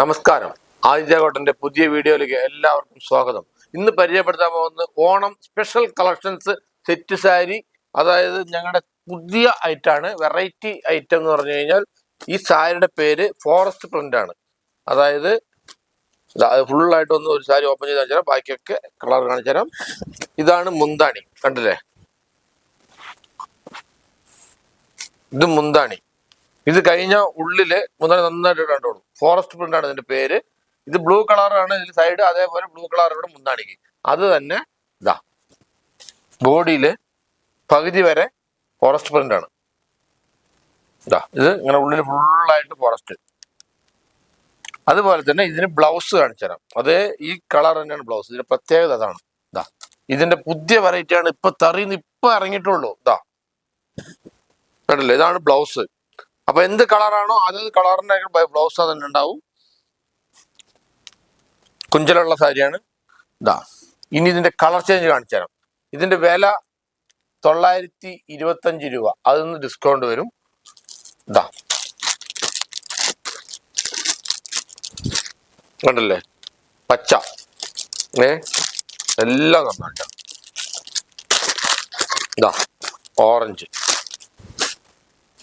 നമസ്കാരം. ആദിത്യ പുതിയ വീഡിയോയിലേക്ക് എല്ലാവർക്കും സ്വാഗതം. ഇന്ന് പരിചയപ്പെടുത്താൻ പോകുന്നത് Onam special collections set sari അതായത് ഞങ്ങളുടെ പുതിയ ഐറ്റാണ് വെറൈറ്റി ഐറ്റം എന്ന് പറഞ്ഞു കഴിഞ്ഞാൽ ഈ സാരിയുടെ പേര് ഫോറസ്റ്റ് പ്രിന്റ് ആണ്. അതായത് ഫുള്ളായിട്ട് ഒന്ന് ഒരു സാരി ഓപ്പൺ ചെയ്ത് കാണിച്ചാൽ ബാക്കിയൊക്കെ കളർ കാണിച്ചു തരാം. ഇതാണ് മുന്താണി. കണ്ടില്ലേ? ഇത് മുന്താണി. ഇത് കഴിഞ്ഞ ഉള്ളിൽ മുതൽ നന്നായിട്ട് കണ്ടോളൂ ഫോറസ്റ്റ് പ്രിന്റ് ആണ് ഇതിന്റെ പേര്. ഇത് ബ്ലൂ കളറാണ് ഇതിൽ സൈഡ് അതേപോലെ ബ്ലൂ കളർ ഇവിടെ മുന്താണിക്ക് അത് തന്നെ ഇതാ. ബോഡിയിൽ പകുതി വരെ ഫോറസ്റ്റ് പ്രിന്റ് ആണ്. ഇതാ. ഇത് ഇങ്ങനെ ഉള്ളിൽ ഫുള്ളായിട്ട് ഫോറസ്റ്റ് അതുപോലെ തന്നെ ഇതിന് ബ്ലൗസ് കാണിച്ചു തരാം. അതേ ഈ കളർ തന്നെയാണ് ബ്ലൗസ് ഇതിന്റെ പ്രത്യേകത അതാണ്. ഇതാ. ഇതിന്റെ പുതിയ വെറൈറ്റി ആണ്. ഇപ്പൊ തറിന്ന് ഇപ്പൊ ഇറങ്ങിയിട്ടുള്ളൂ. ഇതാ. കണ്ടില്ലേ? ഇതാണ് ബ്ലൗസ് അപ്പൊ എന്ത് കളറാണോ അതത് കളറിന്റെ ബ്ലൗസ് തന്നെ ഉണ്ടാവും. കുഞ്ചലുള്ള സാരിയാണ്. ഇതാ ഇനി ഇതിന്റെ കളർ ചേഞ്ച് കാണിച്ചു തരാം. ഇതിന്റെ വില തൊള്ളായിരത്തി ഇരുപത്തഞ്ച് രൂപ. അതിൽ ഡിസ്കൗണ്ട് വരും. ഇതാ കണ്ടല്ലേ? പച്ച. ഏ? എല്ലാം നന്നായിട്ട്. ഇതാ ഓറഞ്ച്.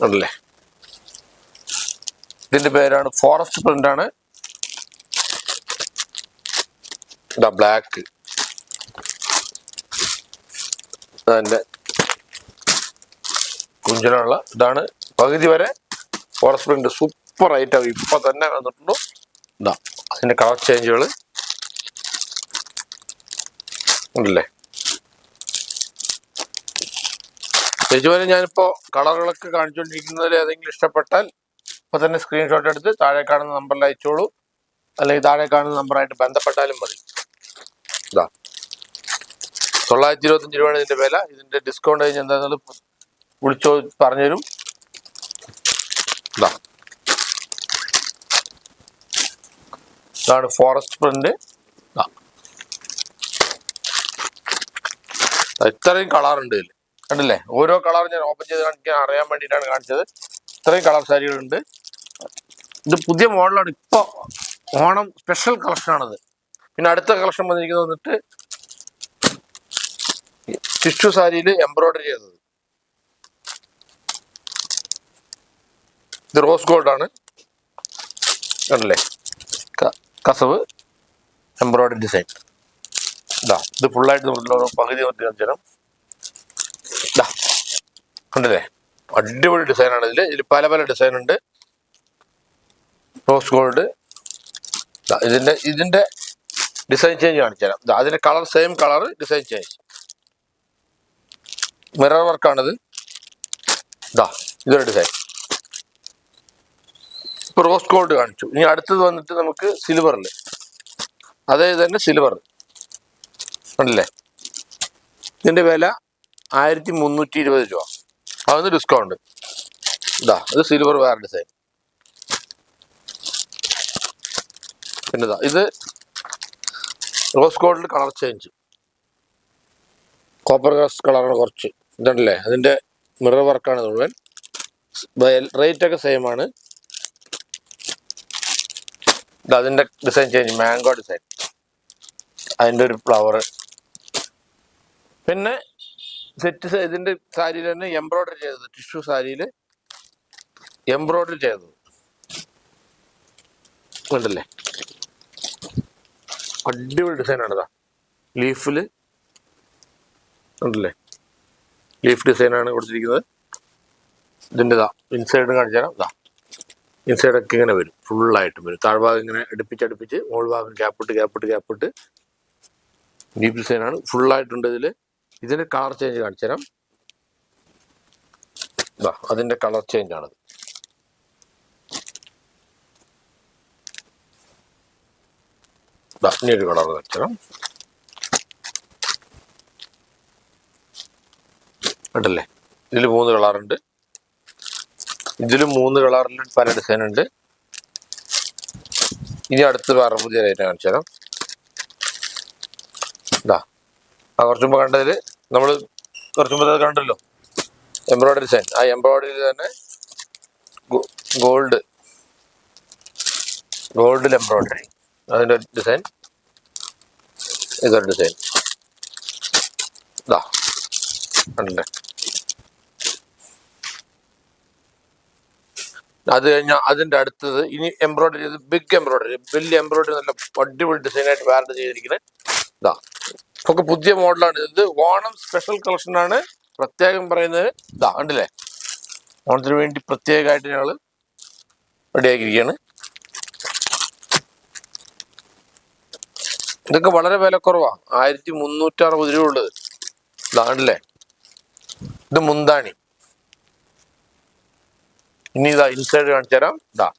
ഉണ്ടല്ലേ ഇതിന്റെ പേരാണ് ഫോറസ്റ്റ് പ്രിന്റ് ആണ്. ഇതാ ബ്ലാക്ക് കുഞ്ചനുള്ള ഇതാണ്. പകുതി വരെ ഫോറസ്റ്റ് പ്രിന്റ് സൂപ്പർ ഐറ്റം ഇപ്പൊ തന്നെ വന്നിട്ടുള്ളൂ ഇതാ അതിന്റെ കളർ ചേഞ്ചുകൾ ഉണ്ടല്ലേ? ചേച്ചിമാരെ ഞാനിപ്പോ കളറുകളൊക്കെ കാണിച്ചുകൊണ്ടിരിക്കുന്നതിൽ ഏതെങ്കിലും ഇഷ്ടപ്പെട്ടാൽ ഇപ്പൊ തന്നെ സ്ക്രീൻഷോട്ട് എടുത്ത് താഴെ കാണുന്ന നമ്പറിൽ അയച്ചോളൂ. അല്ലെങ്കിൽ താഴെ കാണുന്ന നമ്പറായിട്ട് ബന്ധപ്പെട്ടാലും മതി. തൊള്ളായിരത്തി ഇരുപത്തഞ്ച് രൂപയാണ് ഇതിന്റെ വില. ഇതിന്റെ ഡിസ്കൗണ്ട് കഴിഞ്ഞ് എന്താണെന്ന് വിളിച്ചോ പറഞ്ഞുതരും. ഇതാ ഇതാണ് ഫോറസ്റ്റ് പ്രിന്റ് ഇത്രയും കളർ ഉണ്ട് ഇതിൽ കണ്ടില്ലേ? ഓരോ കളർ ഞാൻ ഓപ്പൺ ചെയ്ത് കാണിക്കാൻ അറിയാൻ വേണ്ടിയിട്ടാണ് കാണിച്ചത്. ഇത്രയും കളർ സാരികളുണ്ട്. ഇത് പുതിയ മോഡലാണ്. ഇപ്പോൾ ഓണം സ്പെഷ്യൽ കളക്ഷൻ ആണിത്. പിന്നെ അടുത്ത കളക്ഷൻ വന്നിരിക്കുന്നത് വന്നിട്ട് ടിഷ്യൂ സാരിയിൽ എംബ്രോയിഡറി ചെയ്തത്. ഇത് റോസ് ഗോൾഡ് ആണ്. കണ്ടില്ലേ? കസവ് എംബ്രോയിഡറി ഡിസൈൻ ഇതാ ഇത് ഫുള്ളായിട്ട് നമുക്ക് പകുതി നിർത്തി കാണിച്ചുതരാം ഇതാ കണ്ടില്ലേ? അടിപൊളി ഡിസൈനാണ് ഇതിൽ ഇതിൽ പല പല ഡിസൈൻ ഉണ്ട്. Rose gold. ഇതിന്റെ ഇതിന്റെ ഡിസൈൻ ചേഞ്ച് കാണിച്ചു തരാം അതിന്റെ colour same colour design change mirror വർക്കാണിത് ഇതാ ഇതൊരു ഡിസൈൻ. ഇപ്പോൾ റോസ് ഗോൾഡ് കാണിച്ചു. ഇനി അടുത്തത് വന്നിട്ട് നമുക്ക് സിൽവറിൽ അതേ തന്നെ സിൽവർ. ഉണ്ടല്ലേ ഇതിന്റെ വില ആയിരത്തി മുന്നൂറ്റി ഇരുപത് രൂപ. അതൊന്ന് ഡിസ്കൗണ്ട് ഇതാ ഇത് സിൽവർ വേറെ ഡിസൈൻ. പിന്നെ ഇതാ rose gold colour change. Copper glass കളറാണ് കുറച്ച്. ഇതുണ്ടല്ലേ? അതിന്റെ മിറർ വർക്കാണ് മുഴുവൻ. റേറ്റ് ഒക്കെ സെയിം ആണ്. ഇത് അതിന്റെ ഡിസൈൻ ചേഞ്ച് മാംഗോ ഡിസൈൻ അതിന്റെ ഒരു ഫ്ലവർ പിന്നെ സെറ്റ് ഇതിന്റെ സാരിയിൽ തന്നെ എംബ്രോയിഡറി ചെയ്തത്. ടിഷ്യൂ സാരിയിൽ എംബ്രോയിഡറി ചെയ്തത്. കണ്ടല്ലേ? അടിപൊളി ഡിസൈനാണ് ഇതാ ലീഫിൽ ഉണ്ടല്ലേ? ലീഫ് ഡിസൈനാണ് കൊടുത്തിരിക്കുന്നത്. ഇതിന്റെ ഇതാ ഇൻസൈഡ് കാണിച്ചു തരാം. ഇതാ ഇൻസൈഡ് ഒക്കെ ഇങ്ങനെ വരും. ഫുള്ളായിട്ട് വരും. താഴ്ഭാഗം ഇങ്ങനെ അടുപ്പിച്ചടുപ്പിച്ച് മുകൾ ഭാഗം ഗ്യാപ്പിട്ട് ഗ്യാപ്പിട്ട് ഗ്യാപ്പിട്ട് ലീഫ് ഡിസൈനാണ് ഫുള്ളായിട്ടുണ്ട് ഇതിൽ ഇതിന്റെ കളർ ചേഞ്ച് കാണിച്ചു തരാം. ഇതാ അതിന്റെ കളർ ചേഞ്ച് ഇനി ഒരു കളർ വെച്ചണം ഉണ്ടല്ലേ ഇതിൽ മൂന്ന് കളറുണ്ട്. ഇതിലും മൂന്ന് കളറിൽ പല ഡിസൈൻ ഉണ്ട് ഇനി അടുത്ത് വേറെ പുതിയ റേറ്റ് കാണിച്ചു തരാം ഇതാ ആ കുറച്ച് മുമ്പ് കണ്ടതിൽ നമ്മൾ കുറച്ച് മുമ്പ് അത് കണ്ടല്ലോ. എംബ്രോയ്ഡറി ഡിസൈൻ ആ എംബ്രോയിഡറി തന്നെ ഗോൾഡ് ഗോൾഡിൽ എംബ്രോയിഡറി അതിന്റെ ഡിസൈൻ ഇതൊരു ഡിസൈൻ ഇതാ കണ്ടില്ലേ? അത് കഴിഞ്ഞാൽ അതിന്റെ അടുത്തത് ഇനി എംബ്രോയിഡറി ചെയ്ത് ബിഗ് എംബ്രോയിഡറി വലിയ എംബ്രോയിഡറി നല്ല അടിപൊളി ഡിസൈനായിട്ട് വേറെ ചെയ്തിരിക്കുന്നത് ഇതാ ഒക്കെ പുതിയ മോഡലാണ് ഇത്. ഓണം സ്പെഷ്യൽ കളക്ഷനാണ് പ്രത്യേകം പറയുന്നത് ഇതാ ഉണ്ടല്ലേ ഓണത്തിന് വേണ്ടി പ്രത്യേകമായിട്ട് ഞങ്ങൾ റെഡിയാക്കിയിരിക്കുകയാണ് ഇതൊക്കെ വളരെ വിലക്കുറവാണ് ആയിരത്തി മുന്നൂറ്റി അറുപത് രൂപ ഉള്ളത്. ഇതാണല്ലേ? ഇത് മുന്താണി. ഇനി ഇതാ ഇൻസൈഡ് കാണിച്ചു തരാം. ഇതാ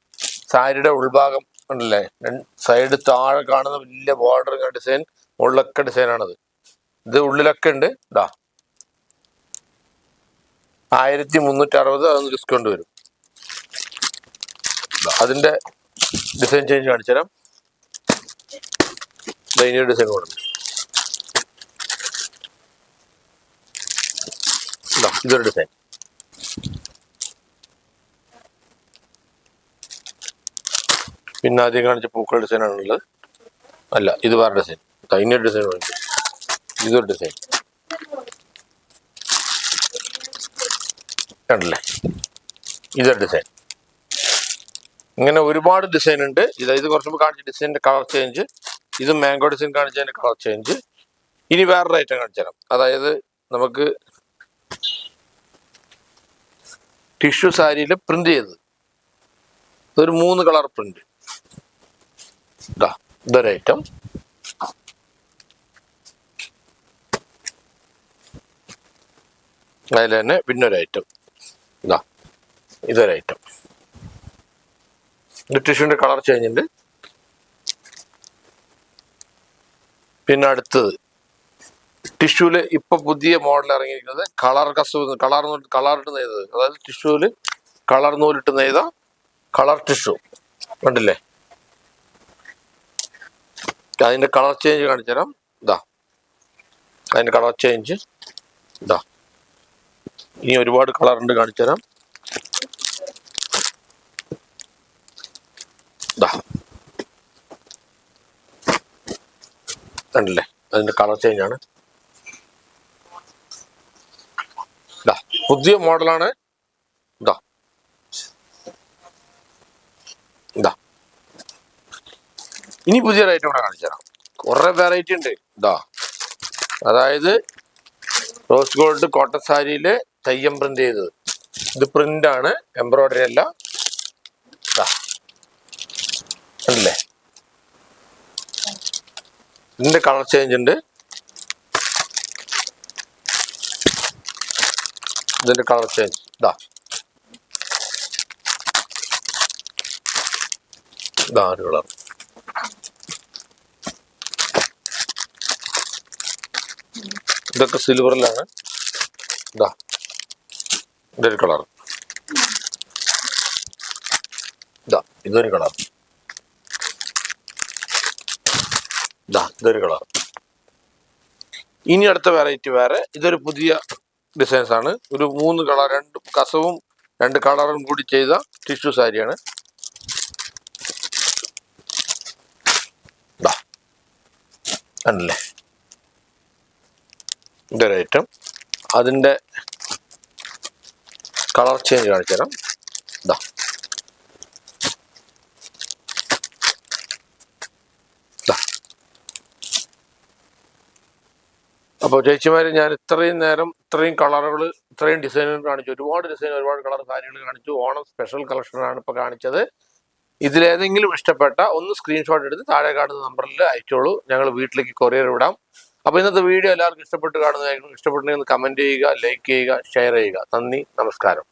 സാരിയുടെ ഉൾഭാഗം ഉണ്ടല്ലേ? സൈഡ് താഴെ കാണുന്ന വലിയ ബോർഡർ ഡിസൈൻ ഉള്ളൊക്കെ ഡിസൈനാണത് ഇത് ഉള്ളിലൊക്കെ ഉണ്ട്. ഇതാ ആയിരത്തി മുന്നൂറ്റി അറുപത് അതൊന്ന് ഡിസ്കൗണ്ട് വരും ദാ, അതിന്റെ ഡിസൈൻ ചേഞ്ച് കാണിച്ചു തരാം. ഇനിയൊരു ഡിസൈൻ കൊടുക്കും ഇതൊരു ഡിസൈൻ പിന്നെ ആദ്യം കാണിച്ച പൂക്കൾ ഡിസൈൻ ആണുള്ളത്. അല്ല ഇത് വേറെ ഡിസൈൻ കഴിഞ്ഞ ഡിസൈൻ കാണിച്ചു. ഇതൊരു ഡിസൈൻ കണ്ടില്ലേ? ഇതൊരു ഡിസൈൻ ഇങ്ങനെ ഒരുപാട് ഡിസൈൻ ഉണ്ട്. ഇത് ഇത് കുറച്ച് മുമ്പ് കാണിച്ച ഡിസൈനിന്റെ കളർ ചേഞ്ച് ഇത് മാംഗോ ഡിസൈൻ കാണിച്ചതിന്റെ കളർ ചേഞ്ച് ഇനി വേറൊരു ഐറ്റം കാണിച്ചു തരാം. അതായത് നമുക്ക് ടിഷ്യു സാരിയിൽ പ്രിന്റ് ചെയ്തത്. ഇതൊരു മൂന്ന് കളർ പ്രിന്റ് ഇതാ ഇതൊരു ഐറ്റം അതിൽ തന്നെ പിന്നെ ഒരു ഐറ്റം ഇതാ ഇതൊരു ഐറ്റം ഇത് ടിഷ്യൂന്റെ കളർ ചേഞ്ച് പിന്നെ അടുത്തത്. ടിഷ്യൂൽ ഇപ്പൊ പുതിയ മോഡൽ ഇറങ്ങിയിരിക്കുന്നത് കളർ കസ് കളർ കളറിട്ട് നെയ്തത് അതായത് ടിഷ്യൂൽ കളർ നൂലിട്ട് നെയ്ത കളർ ടിഷ്യൂ. കണ്ടില്ലേ? അതിന്റെ കളർ ചേഞ്ച് കാണിച്ചു തരാം. ഇതാ അതിന്റെ കളർ ചേഞ്ച്. ഇതാ ഇനി ഒരുപാട് കളർ ഉണ്ട് കാണിച്ചു തരാം. കണ്ടില്ലേ? അതിന്റെ കളർ ചേഞ്ച് ആണ്. ദാ, പുതിയ മോഡലാണ്. ഇതാ. ഇതാ. ഇനി പുതിയ റേറ്റ് കൂടെ കാണിച്ചു തരാം. കുറെ വെറൈറ്റി ഉണ്ട്. ഇതാ. അതായത് rose gold cotton Theyyam print ചെയ്തത്. ഇത് പ്രിന്റ് ആണ് എംബ്രോയിഡറി അല്ല ദാ. കണ്ടില്ലേ ഇതിന്റെ കളർ ചേഞ്ച് ഉണ്ട്. ഇതിന്റെ കളർ ചേഞ്ച്. ഇതാ. ഇതാ ഒരു കളർ. ഇതൊക്കെ സിൽവറിലാണ്. ഇതാ. ഇതൊരു കളർ. ഇതാ ഇതൊരു കളർ. ഇതാ ഇതൊരു കളർ. ഇനി അടുത്ത വെറൈറ്റി വേറെ. ഇതൊരു പുതിയ ഡിസൈൻസ് ആണ്. ഒരു മൂന്ന് കളർ രണ്ട് കസവും രണ്ട് കളറും കൂടി ചെയ്ത ടിഷ്യു സാരിയാണ്. കണ്ടില്ലേ? ഇതൊരു ഐറ്റം അതിന്റെ കളർ ചേഞ്ച് കാണിച്ചു തരാം ഇതാ അപ്പോൾ ചേച്ചിമാര് ഞാൻ ഇത്രയും നേരം ഇത്രയും കളറുകൾ ഇത്രയും ഡിസൈനുകൾ കാണിച്ചു. ഒരുപാട് ഡിസൈൻ ഒരുപാട് കളർ സാരികൾ കാണിച്ചു. ഓണം സ്പെഷ്യൽ കളക്ഷനാണ് ഇപ്പോൾ കാണിച്ചത്. ഇതിലേതെങ്കിലും ഇഷ്ടപ്പെട്ട ഒന്ന് സ്ക്രീൻഷോട്ട് എടുത്ത് താഴെ കാണുന്ന നമ്പറിൽ അയച്ചോളൂ. ഞങ്ങൾ വീട്ടിലേക്ക് കൊറിയർ വിടാം. അപ്പോൾ ഇന്നത്തെ വീഡിയോ എല്ലാവർക്കും ഇഷ്ടപ്പെട്ട് കാണുന്നതായിരിക്കും. ഇഷ്ടപ്പെട്ടുണ്ടെങ്കിൽ കമന്റ് ചെയ്യുക ലൈക്ക് ചെയ്യുക ഷെയർ ചെയ്യുക. നന്ദി നമസ്കാരം.